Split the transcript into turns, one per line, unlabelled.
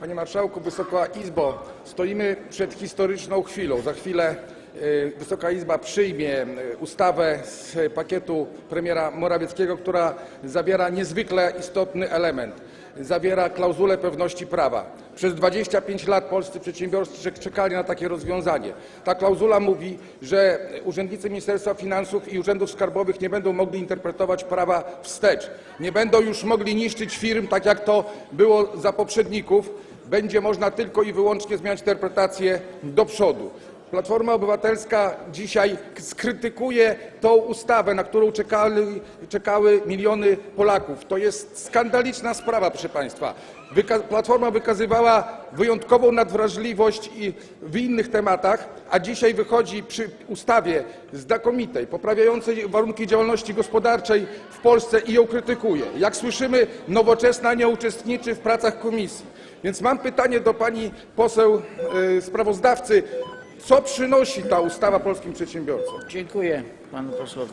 Panie Marszałku, Wysoka Izbo, stoimy przed historyczną chwilą. Za chwilę y, Wysoka Izba przyjmie y, ustawę z pakietu premiera Morawieckiego, która zawiera niezwykle istotny element. Zawiera klauzulę pewności prawa. Przez 25 lat polscy przedsiębiorcy czek- czekali na takie rozwiązanie. Ta klauzula mówi, że urzędnicy Ministerstwa Finansów i Urzędów Skarbowych nie będą mogli interpretować prawa wstecz. Nie będą już mogli niszczyć firm, tak jak to było za poprzedników. Będzie można tylko i wyłącznie zmieniać interpretację do przodu. Platforma Obywatelska dzisiaj skrytykuje tą ustawę, na którą czekali, czekały miliony Polaków. To jest skandaliczna sprawa, proszę Państwa. Wyka Platforma wykazywała wyjątkową nadwrażliwość i w innych tematach, a dzisiaj wychodzi przy ustawie znakomitej, poprawiającej warunki działalności gospodarczej w Polsce i ją krytykuje. Jak słyszymy, Nowoczesna nie uczestniczy w pracach komisji. Więc mam pytanie do pani poseł y, sprawozdawcy. Co przynosi ta ustawa polskim przedsiębiorcom?
Dziękuję panu posłowi.